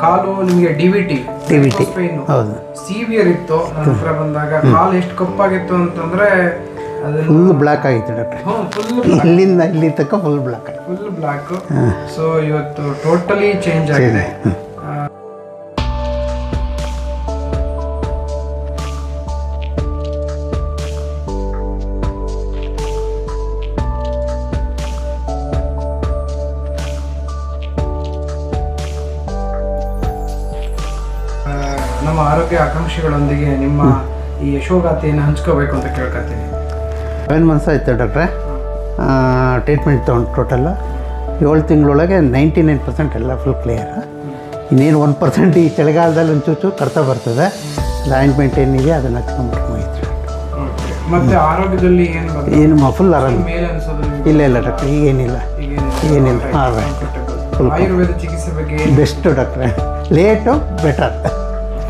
ಕಾಲು ನಿಮಗೆ D V T DVT. ಹೌದು. Severe ಇತ್ತು ನನ್ನ ಹತ್ರ ಬಂದಾಗ. ಕಾಲು ಎಷ್ಟು ಕಪ್ಪಾಗಿತ್ತು ಅಂತಂದ್ರೆ ಅದು ಫುಲ್ ಬ್ಲ್ಯಾಕ್ ಆಗಿತ್ತು ಡಾಕ್ಟರ್. ಫುಲ್ ಇಲ್ಲಿಂದ ಇಲ್ಲಿ ತನಕ full black full black so ಇವತ್ತು ಟೋಟಲಿ ಚೇಂಜ್ ಆಗಿದೆ. ನಮ್ಮ ಆರೋಗ್ಯ ಆಕಾಂಕ್ಷಿಗಳೊಂದಿಗೆ ನಿಮ್ಮ ಈ ಯಶೋಗಾಥೆಯನ್ನು ಹಂಚ್ಕೋಬೇಕು ಅಂತ ಕೇಳ್ಕೊತೀನಿ ಸೆವೆನ್ ಮಂತ್ಸ್ ಆಯಿತು ಡಾಕ್ಟ್ರೆ ಟ್ರೀಟ್ಮೆಂಟ್ ತೊಗೊಂಡು ಟೋಟಲ್ ಏಳು ತಿಂಗಳೊಳಗೆ ನೈಂಟಿ ನೈನ್ ಪರ್ಸೆಂಟ್ ಎಲ್ಲ ಫುಲ್ ಕ್ಲಿಯರ್ ಇನ್ನೇನು ಒನ್ ಪರ್ಸೆಂಟ್ ಈ ಚಳಿಗಾಲದಲ್ಲಿ ಒಂದು ಚೂಚು ಕರ್ತಾ ಬರ್ತದೆ. ಆಯಿಂಟ್ಮೆಂಟ್ ಏನಿದೆ ಅದನ್ನು ಹಚ್ಕೊಂಡ್ಬಿಟ್ಟು ಮುಗಿತು. ಮತ್ತೆ ಆರೋಗ್ಯದಲ್ಲಿ ಏನು ಏನು ಫುಲ್ ಆರಾಮ. ಇಲ್ಲ ಇಲ್ಲ ಡಾಕ್ಟ್ರೆ ಈಗೇನಿಲ್ಲ? ಏನಿಲ್ಲ ಆರಾಮ. ಆಯುರ್ವೇದ ಚಿಕಿತ್ಸೆ ಬಗ್ಗೆ ಏನ್- ಬೆಸ್ಟು ಡಾಕ್ಟ್ರೆ. ಲೇಟು ಬೆಟರ್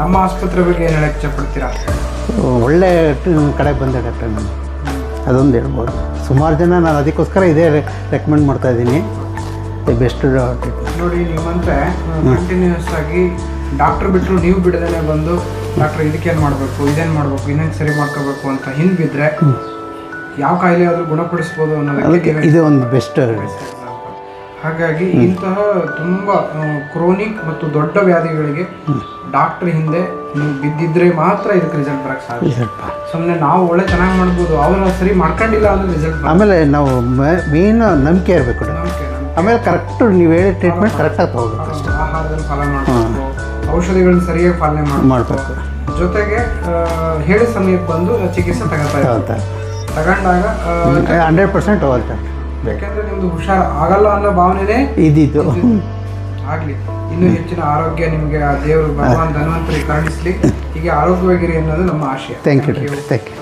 ನಮ್ಮ ಆಸ್ಪತ್ರೆ ಬಗ್ಗೆ ಏನು ಹೇಳಕ್ಕೆ ಇಷ್ಟಪಡ್ತೀರಾ? ಒಳ್ಳೆ ಕಡೆ ಬಂದೆ ಡಾಕ್ಟರ್ ನಾನು. ಅದೊಂದು ಹೇಳ್ಬೋದು. ಸುಮಾರು ಜನ ನಾನು ಅದಕ್ಕೋಸ್ಕರ ಇದೇ ರೆಕಮೆಂಡ್ ಮಾಡ್ತಾ ಇದ್ದೀನಿ. ಬೆಸ್ಟ್ ನೋಡಿ ನಿಮ್ಮಂತೆ ಕಂಟಿನ್ಯೂಸ್ ಆಗಿ ಡಾಕ್ಟರ್ ಬಿಟ್ಟರು ನೀವು ಬಿಡದೇ ಬಂದು ಡಾಕ್ಟರ್ ಇದಕ್ಕೇನು ಮಾಡಬೇಕು ಇದೇನು ಮಾಡಬೇಕು ಇನ್ನೇನು ಸರಿ ಮಾಡ್ಕೋಬೇಕು ಅಂತ ಹಿಂದೆ ಬಿದ್ದರೆ ಯಾವ ಕಾಯಿಲೆ ಆದರೂ ಗುಣಪಡಿಸ್ಬೋದು ಅನ್ನೋದಕ್ಕೆ ಅದಕ್ಕೆ ಇದು ಒಂದು ಬೆಸ್ಟ್ ಹಾಗಾಗಿ ಇಂತಹ ತುಂಬ ಕ್ರೋನಿಕ್ ಮತ್ತು ದೊಡ್ಡ ವ್ಯಾಧಿಗಳಿಗೆ ಡಾಕ್ಟರ್ ಹಿಂದೆ ನೀವು ಬಿದ್ದಿದ್ರೆ ಮಾತ್ರ ಇದಕ್ಕೆ ರಿಸಲ್ಟ್ ಬರಕ್ಕೆ ಸಾಧ್ಯ. ಸುಮ್ಮನೆ ನಾವು ಒಳ್ಳೆ ಚೆನ್ನಾಗಿ ಮಾಡ್ಬೋದು ಅವ್ರು ಸರಿ ಮಾಡ್ಕೊಂಡಿಲ್ಲ ಅಂದ್ರೆ ರಿಸಲ್ಟ್ ಆಮೇಲೆ ನಾವು ಮೇನ್ ನಂಬಿಕೆ ಇರಬೇಕು ಆಮೇಲೆ ಕರೆಕ್ಟ್ ನೀವು ಹೇಳಿ ಟ್ರೀಟ್ಮೆಂಟ್ ಕರೆಕ್ಟಾಗಿ ತಗೋಬೇಕು ಅಷ್ಟೇ. ಆಹಾರದಲ್ಲಿ ಫಾಲೋ ಮಾಡಬೇಕು ಔಷಧಿಗಳನ್ನ ಸರಿಯಾಗಿ ಪಾಲನೆ ಮಾಡಬೇಕು. ಜೊತೆಗೆ ಹೇಳಿದ ಸಮಯಕ್ಕೆ ಬಂದು ಚಿಕಿತ್ಸೆ ತಗೋತಾ ತಗೊಂಡಾಗ ಹಂಡ್ರೆಡ್ ಪರ್ಸೆಂಟ್ ಹೋಗುತ್ತೆ ಯಾಕೆಂದ್ರೆ ನಿಮ್ದು ಹುಷಾರ್ ಆಗಲ್ಲ ಅನ್ನೋ ಭಾವನೆನೇ ಇದ್ದಿತ್ತು ಆಗ್ಲಿ ಇನ್ನು ಹೆಚ್ಚಿನ ಆರೋಗ್ಯ ನಿಮಗೆ ಆ ದೇವರು ಭಗವಾನ್ ಧನ್ವಂತರಿ ಕರುಣಿಸ್ಲಿ ಹೀಗೆ ಆರೋಗ್ಯವಾಗಿರಿ ಅನ್ನೋದು ನಮ್ಮ ಆಶಯ. Thank you thank you